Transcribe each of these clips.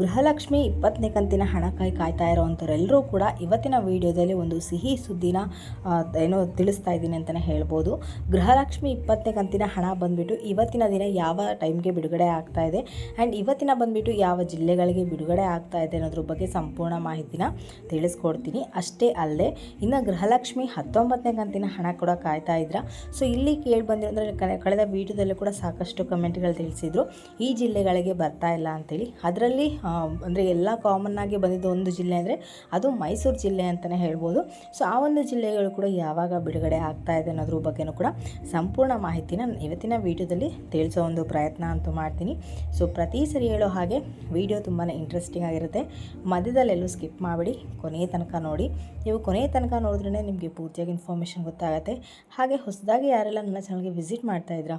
ಗೃಹಲಕ್ಷ್ಮಿ ಇಪ್ಪತ್ತನೇ ಕಂತಿನ ಹಣಕ್ಕಾಗಿ ಕಾಯ್ತಾ ಇರೋವಂಥವರೆಲ್ಲರೂ ಕೂಡ ಇವತ್ತಿನ ವಿಡಿಯೋದಲ್ಲಿ ಒಂದು ಸಿಹಿ ಸುದ್ದಿನ ಏನೋ ತಿಳಿಸ್ತಾ ಇದ್ದೀನಿ ಅಂತಲೇ ಹೇಳ್ಬೋದು. ಗೃಹಲಕ್ಷ್ಮಿ ಇಪ್ಪತ್ತನೇ ಕಂತಿನ ಹಣ ಬಂದುಬಿಟ್ಟು ಇವತ್ತಿನ ದಿನ ಯಾವ ಟೈಮ್ಗೆ ಬಿಡುಗಡೆ ಆಗ್ತಾ ಇದೆ? ಆ್ಯಂಡ್ ಇವತ್ತಿನ ಬಂದುಬಿಟ್ಟು ಯಾವ ಜಿಲ್ಲೆಗಳಿಗೆ ಬಿಡುಗಡೆ ಆಗ್ತಾ ಇದೆ ಅನ್ನೋದ್ರ ಬಗ್ಗೆ ಸಂಪೂರ್ಣ ಮಾಹಿತಿನ ತಿಳಿಸ್ಕೊಡ್ತೀನಿ. ಅಷ್ಟೇ ಅಲ್ಲದೆ, ಇನ್ನು ಗೃಹಲಕ್ಷ್ಮಿ ಹತ್ತೊಂಬತ್ತನೇ ಕಂತಿನ ಹಣ ಕೂಡ ಕಾಯ್ತಾ ಇದ್ರ? ಸೊ, ಇಲ್ಲಿ ಕೇಳಿ ಬಂದಿರೋ ಕಳೆದ ವಿಡಿಯೋದಲ್ಲೂ ಕೂಡ ಸಾಕಷ್ಟು ಕಮೆಂಟ್ಗಳು ತಿಳಿಸಿದ್ರು. ಈ ಜಿಲ್ಲೆಗಳಿಗೆ ಬರ್ತಾ ಇಲ್ಲ ಅಂತೇಳಿ. ಅದರಲ್ಲಿ ಅಂದರೆ ಎಲ್ಲ ಕಾಮನ್ ಆಗಿ ಬಂದಿದ್ದು ಒಂದು ಜಿಲ್ಲೆ ಅಂದರೆ ಅದು ಮೈಸೂರು ಜಿಲ್ಲೆ ಅಂತಲೇ ಹೇಳ್ಬೋದು. ಸೊ ಆ ಒಂದು ಜಿಲ್ಲೆಗಳು ಕೂಡ ಯಾವಾಗ ಬಿಡುಗಡೆ ಆಗ್ತಾ ಇದೆ ಅನ್ನೋದ್ರ ಬಗ್ಗೆನೂ ಕೂಡ ಸಂಪೂರ್ಣ ಮಾಹಿತಿನ ಇವತ್ತಿನ ವಿಡಿಯೋದಲ್ಲಿ ತಿಳಿಸೋ ಒಂದು ಪ್ರಯತ್ನ ಅಂತೂ ಮಾಡ್ತೀನಿ. ಸೊ ಪ್ರತಿ ಸರಿ ಹೇಳೋ ಹಾಗೆ ವಿಡಿಯೋ ತುಂಬಾ ಇಂಟ್ರೆಸ್ಟಿಂಗ್ ಆಗಿರುತ್ತೆ. ಮಧ್ಯದಲ್ಲೆಲ್ಲೂ ಸ್ಕಿಪ್ ಮಾಡಿಬಿಡಿ ಕೊನೆಯ ತನಕ ನೋಡಿ. ನೀವು ಕೊನೆಯ ತನಕ ನೋಡಿದ್ರೇ ನಿಮಗೆ ಪೂರ್ತಿಯಾಗಿ ಇನ್ಫಾರ್ಮೇಷನ್ ಗೊತ್ತಾಗುತ್ತೆ. ಹಾಗೆ ಹೊಸದಾಗಿ ಯಾರೆಲ್ಲ ನನ್ನ ಚಾನಲ್ಗೆ ವಿಸಿಟ್ ಮಾಡ್ತಾ ಇದ್ದೀರಾ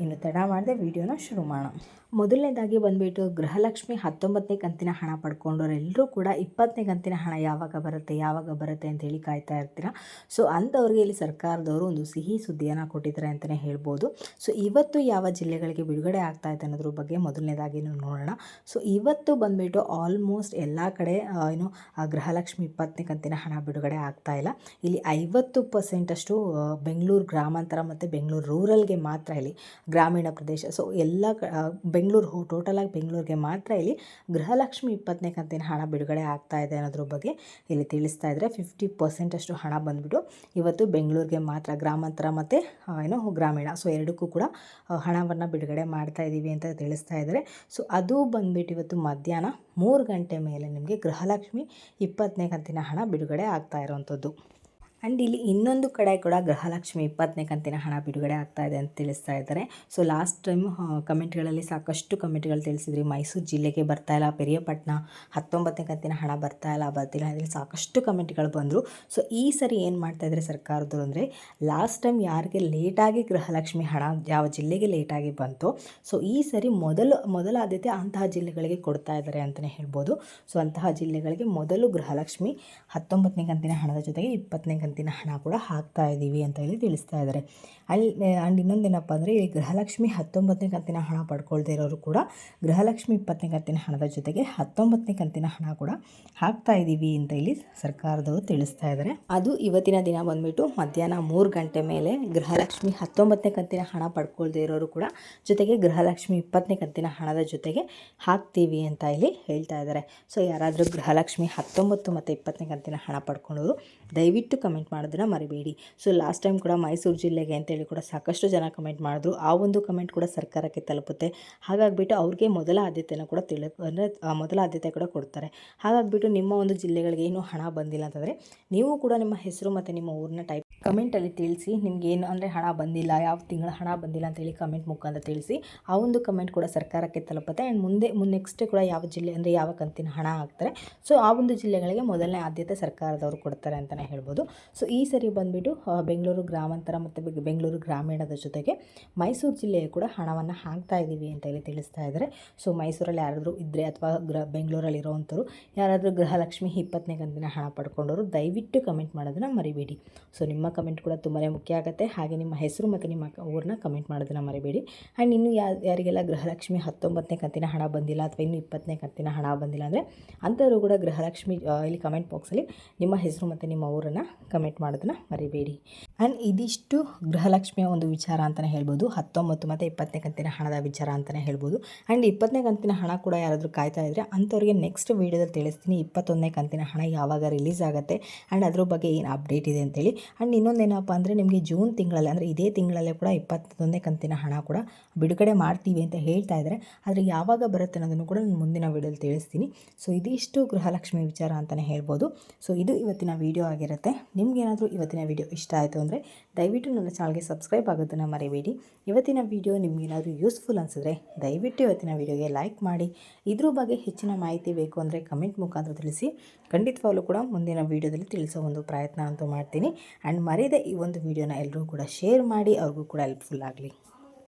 ಇನ್ನು ತಡ ಮಾಡದೆ ವಿಡಿಯೋನ ಶುರು ಮಾಡೋಣ. ಮೊದಲನೇದಾಗಿ ಬಂದುಬಿಟ್ಟು ಗೃಹಲಕ್ಷ್ಮಿ ಹತ್ತೊಂಬತ್ತನೇ ಕಂತಿನ ಹಣ ಪಡ್ಕೊಂಡವರೆಲ್ಲರೂ ಕೂಡ ಇಪ್ಪತ್ತನೇ ಕಂತಿನ ಹಣ ಯಾವಾಗ ಬರುತ್ತೆ ಯಾವಾಗ ಬರುತ್ತೆ ಅಂತ ಹೇಳಿ ಕಾಯ್ತಾ ಇರ್ತೀರ. ಸೊ, ಅಂಥವ್ರಿಗೆ ಇಲ್ಲಿ ಸರ್ಕಾರದವರು ಒಂದು ಸಿಹಿ ಸುದ್ದಿಯನ್ನು ಕೊಟ್ಟಿದ್ದಾರೆ ಅಂತಲೇ ಹೇಳ್ಬೋದು. ಸೊ, ಇವತ್ತು ಯಾವ ಜಿಲ್ಲೆಗಳಿಗೆ ಬಿಡುಗಡೆ ಆಗ್ತಾ ಇದೆ ಅನ್ನೋದ್ರ ಬಗ್ಗೆ ಮೊದಲನೇದಾಗಿ ನೋಡೋಣ. ಸೊ, ಇವತ್ತು ಬಂದುಬಿಟ್ಟು ಆಲ್ಮೋಸ್ಟ್ ಎಲ್ಲ ಕಡೆ ಏನು ಗೃಹಲಕ್ಷ್ಮಿ ಇಪ್ಪತ್ತನೇ ಕಂತಿನ ಹಣ ಬಿಡುಗಡೆ ಆಗ್ತಾ ಇಲ್ಲ. ಇಲ್ಲಿ ಐವತ್ತು ಪರ್ಸೆಂಟಷ್ಟು ಬೆಂಗಳೂರು ಗ್ರಾಮಾಂತರ ಮತ್ತು ಬೆಂಗಳೂರು ರೂರಲ್ಗೆ ಮಾತ್ರ ಇಲ್ಲಿ ಗ್ರಾಮೀಣ ಪ್ರದೇಶ. ಸೊ ಎಲ್ಲ ಬೆಂಗಳೂರು ಹೋ ಟೋಟಲಾಗಿ ಬೆಂಗಳೂರಿಗೆ ಮಾತ್ರ ಇಲ್ಲಿ ಗೃಹಲಕ್ಷ್ಮಿ ಇಪ್ಪತ್ತನೇ ಕಂತಿನ ಹಣ ಬಿಡುಗಡೆ ಆಗ್ತಾ ಇದೆ ಅನ್ನೋದ್ರ ಬಗ್ಗೆ ಇಲ್ಲಿ ತಿಳಿಸ್ತಾ ಇದ್ದಾರೆ ಫಿಫ್ಟಿ ಪರ್ಸೆಂಟಷ್ಟು ಹಣ ಬಂದ್ಬಿಟ್ಟು ಇವತ್ತು ಬೆಂಗಳೂರಿಗೆ ಮಾತ್ರ ಗ್ರಾಮಾಂತರ ಮತ್ತು ಏನು ಗ್ರಾಮೀಣ. ಸೊ ಎರಡಕ್ಕೂ ಕೂಡ ಹಣವನ್ನು ಬಿಡುಗಡೆ ಮಾಡ್ತಾ ಇದ್ದೀವಿ ಅಂತ ತಿಳಿಸ್ತಾ ಇದ್ದಾರೆ ಸೊ ಅದು ಬಂದ್ಬಿಟ್ಟು ಇವತ್ತು ಮಧ್ಯಾಹ್ನ ಮೂರು ಗಂಟೆ ಮೇಲೆ ನಿಮಗೆ ಗೃಹಲಕ್ಷ್ಮಿ ಇಪ್ಪತ್ತನೇ ಕಂತಿನ ಹಣ ಬಿಡುಗಡೆ ಆಗ್ತಾ ಇರೋವಂಥದ್ದು. ಆ್ಯಂಡ್ ಇಲ್ಲಿ ಇನ್ನೊಂದು ಕಡೆ ಕೂಡ ಗೃಹಲಕ್ಷ್ಮಿ ಇಪ್ಪತ್ತನೇ ಕಂತಿನ ಹಣ ಬಿಡುಗಡೆ ಆಗ್ತಾ ಇದೆ ಅಂತ ತಿಳಿಸ್ತಾ ಇದ್ದಾರೆ. ಸೊ ಲಾಸ್ಟ್ ಟೈಮ್ ಕಮೆಂಟ್ಗಳಲ್ಲಿ ಸಾಕಷ್ಟು ಕಮೆಂಟ್ಗಳು ತಿಳಿಸಿದ್ರಿ. ಮೈಸೂರು ಜಿಲ್ಲೆಗೆ ಬರ್ತಾ ಇಲ್ಲ ಪೆರಿಯಪಟ್ಟಣ ಹತ್ತೊಂಬತ್ತನೇ ಕಂತಿನ ಹಣ ಬರ್ತಾ ಇಲ್ಲ, ಬರ್ತಿಲ್ಲ. ಅದರಲ್ಲಿ ಸಾಕಷ್ಟು ಕಮೆಂಟ್ಗಳು ಬಂದರು. ಸೊ ಈ ಸರಿ ಏನು ಮಾಡ್ತಾ ಇದ್ದಾರೆ ಸರ್ಕಾರದವರು ಅಂದರೆ ಲಾಸ್ಟ್ ಟೈಮ್ ಯಾರಿಗೆ ಲೇಟಾಗಿ ಗೃಹಲಕ್ಷ್ಮಿ ಹಣ ಯಾವ ಜಿಲ್ಲೆಗೆ ಲೇಟಾಗಿ ಬಂತು ಸೊ ಈ ಸರಿ ಮೊದಲು, ಮೊದಲ ಆದ್ಯತೆ ಅಂತಹ ಜಿಲ್ಲೆಗಳಿಗೆ ಕೊಡ್ತಾ ಇದ್ದಾರೆ ಅಂತಲೇ ಹೇಳ್ಬೋದು. ಸೊ ಅಂತಹ ಜಿಲ್ಲೆಗಳಿಗೆ ಮೊದಲು ಗೃಹಲಕ್ಷ್ಮಿ ಹತ್ತೊಂಬತ್ತನೇ ಕಂತಿನ ಹಣದ ಜೊತೆಗೆ ಇಪ್ಪತ್ತನೇ ಕಂತಿನ ಹಣ ಕೂಡ ಹಾಕ್ತಾ ಇದ್ದೀವಿ ಅಂತ ಹೇಳಿ ತಿಳಿಸ್ತಾ ಇದ್ದಾರೆ. ಅಲ್ಲಿ ಆ್ಯಂಡ್ ಇನ್ನೊಂದೇನಪ್ಪ ಅಂದರೆ ಈ ಗೃಹಲಕ್ಷ್ಮಿ ಹತ್ತೊಂಬತ್ತನೇ ಕಂತಿನ ಹಣ ಪಡ್ಕೊಳ್ದೇ ಇರೋರು ಕೂಡ ಗೃಹಲಕ್ಷ್ಮಿ ಇಪ್ಪತ್ತನೇ ಕಂತಿನ ಹಣದ ಜೊತೆಗೆ ಹತ್ತೊಂಬತ್ತನೇ ಕಂತಿನ ಹಣ ಕೂಡ ಹಾಕ್ತಾ ಇದ್ದೀವಿ ಅಂತ ಇಲ್ಲಿ ಸರ್ಕಾರದವರು ತಿಳಿಸ್ತಾ ಇದ್ದಾರೆ. ಅದು ಇವತ್ತಿನ ದಿನ ಬಂದ್ಬಿಟ್ಟು ಮಧ್ಯಾಹ್ನ ಮೂರು ಗಂಟೆ ಮೇಲೆ ಗೃಹಲಕ್ಷ್ಮಿ ಹತ್ತೊಂಬತ್ತನೇ ಕಂತಿನ ಹಣ ಪಡ್ಕೊಳ್ದೇ ಇರೋರು ಕೂಡ ಜೊತೆಗೆ ಗೃಹಲಕ್ಷ್ಮಿ ಇಪ್ಪತ್ತನೇ ಕಂತಿನ ಹಣದ ಜೊತೆಗೆ ಹಾಕ್ತೀವಿ ಅಂತ ಇಲ್ಲಿ ಹೇಳ್ತಾ ಇದ್ದಾರೆ. ಸೊ, ಯಾರಾದರೂ ಗೃಹಲಕ್ಷ್ಮಿ ಹತ್ತೊಂಬತ್ತು ಮತ್ತು ಇಪ್ಪತ್ತನೇ ಕಂತಿನ ಹಣ ಪಡ್ಕೊಂಡೋರು ದಯವಿಟ್ಟು ಕಮೆಂಟ್ ಮಾಡೋದನ್ನ ಮರಿಬೇಡಿ. ಸೊ ಲಾಸ್ಟ್ ಟೈಮ್ ಕೂಡ ಮೈಸೂರು ಜಿಲ್ಲೆಗೆ ಅಂತೇಳಿ ಕೂಡ ಸಾಕಷ್ಟು ಜನ ಕಮೆಂಟ್ ಮಾಡಿದ್ರು. ಆ ಒಂದು ಕಮೆಂಟ್ ಕೂಡ ಸರ್ಕಾರಕ್ಕೆ ತಲುಪುತ್ತೆ. ಹಾಗಾಗಿಬಿಟ್ಟು ಅವ್ರಿಗೆ ಮೊದಲ ಆದ್ಯತೆಯನ್ನು ಕೂಡ ತಿಳಿ, ಅಂದರೆ ಮೊದಲ ಆದ್ಯತೆ ಕೂಡ ಕೊಡ್ತಾರೆ. ಹಾಗಾಗಿಬಿಟ್ಟು ನಿಮ್ಮ ಒಂದು ಜಿಲ್ಲೆಗಳಿಗೆ ಏನೂ ಹಣ ಬಂದಿಲ್ಲ ಅಂತಂದರೆ, ನೀವು ಕೂಡ ನಿಮ್ಮ ಹೆಸರು ಮತ್ತು ನಿಮ್ಮ ಊರನ್ನ ಟೈಪ್ ಕಮೆಂಟಲ್ಲಿ ತಿಳಿಸಿ ನಿಮ್ಗೆ ಏನು ಅಂದರೆ ಹಣ ಬಂದಿಲ್ಲ, ಯಾವ ತಿಂಗಳ ಹಣ ಬಂದಿಲ್ಲ ಅಂತೇಳಿ ಕಮೆಂಟ್ ಮುಖಾಂತರ ತಿಳಿಸಿ. ಆ ಒಂದು ಕಮೆಂಟ್ ಕೂಡ ಸರ್ಕಾರಕ್ಕೆ ತಲುಪುತ್ತೆ. ಆ್ಯಂಡ್ ಮುಂದೆ, ನೆಕ್ಸ್ಟ್ ಕೂಡ ಯಾವ ಜಿಲ್ಲೆ ಅಂದರೆ ಯಾವ ಕಂತಿನ ಹಣ ಹಾಕ್ತಾರೆ. ಸೊ, ಆ ಒಂದು ಜಿಲ್ಲೆಗಳಿಗೆ ಮೊದಲನೇ ಆದ್ಯತೆ ಸರ್ಕಾರದವರು ಕೊಡ್ತಾರೆ ಅಂತಲೇ ಹೇಳ್ಬೋದು. ಸೊ, ಈ ಸರಿ ಬಂದುಬಿಟ್ಟು ಬೆಂಗಳೂರು ಗ್ರಾಮಾಂತರ ಮತ್ತು ಬೆಂಗ್- ಬೆಂಗಳೂರು ಗ್ರಾಮೀಣದ ಜೊತೆಗೆ ಮೈಸೂರು ಜಿಲ್ಲೆಯ ಕೂಡ ಹಣವನ್ನು ಹಾಕ್ತಾ ಇದ್ದೀವಿ ಅಂತ ಹೇಳಿ ತಿಳಿಸ್ತಾ ಇದ್ದಾರೆ. ಸೊ, ಮೈಸೂರಲ್ಲಿ ಯಾರಾದರೂ ಇದ್ದರೆ ಅಥವಾ ಗ್ರ ಬೆಂಗಳೂರಲ್ಲಿ ಇರೋವಂಥವ್ರು ಯಾರಾದರೂ ಗೃಹಲಕ್ಷ್ಮಿ ಇಪ್ಪತ್ತನೇ ಕಂತಿನ ಹಣ ಪಡ್ಕೊಂಡವರು ದಯವಿಟ್ಟು ಕಮೆಂಟ್ ಮಾಡೋದನ್ನು ಮರಿಬೇಡಿ. ಸೊ, ನಿಮ್ಮ ಕಮೆಂಟ್ ಕೂಡ ತುಂಬಾ ಮುಖ್ಯ ಆಗುತ್ತೆ. ಹಾಗೆ ನಿಮ್ಮ ಹೆಸರು ಮತ್ತು ನಿಮ್ಮ ಊರನ್ನ ಕಮೆಂಟ್ ಮಾಡೋದನ್ನು ಮರಿಬೇಡಿ. ಆ್ಯಂಡ್ ಇನ್ನು ಯಾ ಯಾರಿಗೆಲ್ಲ ಗೃಹಲಕ್ಷ್ಮಿ ಹತ್ತೊಂಬತ್ತನೇ ಕಂತಿನ ಹಣ ಬಂದಿಲ್ಲ ಅಥವಾ ಇನ್ನು ಇಪ್ಪತ್ತನೇ ಕಂತಿನ ಹಣ ಬಂದಿಲ್ಲ ಅಂದರೆ ಅಂಥವರು ಕೂಡ ಗೃಹಲಕ್ಷ್ಮಿ ಇಲ್ಲಿ ಕಮೆಂಟ್ ಬಾಕ್ಸಲ್ಲಿ ನಿಮ್ಮ ಹೆಸರು ಮತ್ತು ನಿಮ್ಮ ಊರನ್ನು ಕಮೆಂಟ್ ಮಾಡೋದನ್ನು ಮರಿಬೇಡಿ. ಆ್ಯಂಡ್ ಇದಿಷ್ಟು ಗೃಹಲಕ್ಷ್ಮಿಯ ಒಂದು ವಿಚಾರ ಅಂತಲೇ ಹೇಳ್ಬೋದು. ಹತ್ತೊಂಬತ್ತು ಮತ್ತು ಇಪ್ಪತ್ತನೇ ಕಂತಿನ ಹಣದ ವಿಚಾರ ಅಂತಲೇ ಹೇಳ್ಬೋದು. ಆ್ಯಂಡ್ ಇಪ್ಪತ್ತನೇ ಕಂತಿನ ಹಣ ಕೂಡ ಯಾರಾದರೂ ಕಾಯ್ತಾ ಇದ್ದರೆ ಅಂಥವ್ರಿಗೆ ನೆಕ್ಸ್ಟ್ ವೀಡಿಯೋದಲ್ಲಿ ತಿಳಿಸ್ತೀನಿ ಇಪ್ಪತ್ತೊಂದನೇ ಕಂತಿನ ಹಣ ಯಾವಾಗ ರಿಲೀಸ್ ಆಗುತ್ತೆ. ಆ್ಯಂಡ್ ಅದ್ರ ಬಗ್ಗೆ ಏನು ಅಪ್ಡೇಟ್ ಇದೆ ಅಂತೇಳಿ. ಆ್ಯಂಡ್ ಇನ್ನೊಂದೇನಪ್ಪ ಅಂದರೆ ನಿಮಗೆ ಜೂನ್ ತಿಂಗಳಲ್ಲಿ ಅಂದರೆ ಇದೇ ತಿಂಗಳಲ್ಲೇ ಕೂಡ ಇಪ್ಪತ್ತೊಂದನೇ ಕಂತಿನ ಹಣ ಕೂಡ ಬಿಡುಗಡೆ ಮಾಡ್ತೀವಿ ಅಂತ ಹೇಳ್ತಾ ಇದ್ದಾರೆ. ಆದರೆ ಯಾವಾಗ ಬರುತ್ತೆ ಅನ್ನೋದನ್ನು ಕೂಡ ನಾನು ಮುಂದಿನ ವೀಡಿಯೋಲಿ ತಿಳಿಸ್ತೀನಿ. ಸೊ ಇದಿಷ್ಟು ಗೃಹಲಕ್ಷ್ಮಿ ವಿಚಾರ ಅಂತಲೇ ಹೇಳ್ಬೋದು. ಸೊ ಇದು ಇವತ್ತಿನ ವಿಡಿಯೋ ಆಗಿರುತ್ತೆ. ನಿಮಗೇನಾದರೂ ಇವತ್ತಿನ ವಿಡಿಯೋ ಇಷ್ಟ ಆಯಿತು ಅಂದರೆ ದಯವಿಟ್ಟು ನನ್ನ ಚಾನಲ್ಗೆ ಸಬ್ಸ್ಕ್ರೈಬ್ ಆಗೋದನ್ನು ಮರಿಬೇಡಿ. ಇವತ್ತಿನ ವಿಡಿಯೋ ನಿಮಗೇನಾದರೂ ಯೂಸ್ಫುಲ್ ಅನಿಸಿದ್ರೆ ದಯವಿಟ್ಟು ಇವತ್ತಿನ ವಿಡಿಯೋಗೆ ಲೈಕ್ ಮಾಡಿ. ಇದ್ರ ಬಗ್ಗೆ ಹೆಚ್ಚಿನ ಮಾಹಿತಿ ಬೇಕು ಅಂದರೆ ಕಮೆಂಟ್ ಮುಖಾಂತರ ತಿಳಿಸಿ. ಖಂಡಿತವಾಗಲೂ ಕೂಡ ಮುಂದಿನ ವೀಡಿಯೋದಲ್ಲಿ ತಿಳಿಸೋ ಒಂದು ಪ್ರಯತ್ನ ಅಂತೂ ಮಾಡ್ತೀನಿ. ಆ್ಯಂಡ್ ಮರೀದೆ ಈ ಒಂದು ವಿಡಿಯೋನ ಎಲ್ಲರೂ ಕೂಡ ಶೇರ್ ಮಾಡಿ ಅವ್ರಿಗೂ ಕೂಡ ಹೆಲ್ಪ್ಫುಲ್ ಆಗಲಿ.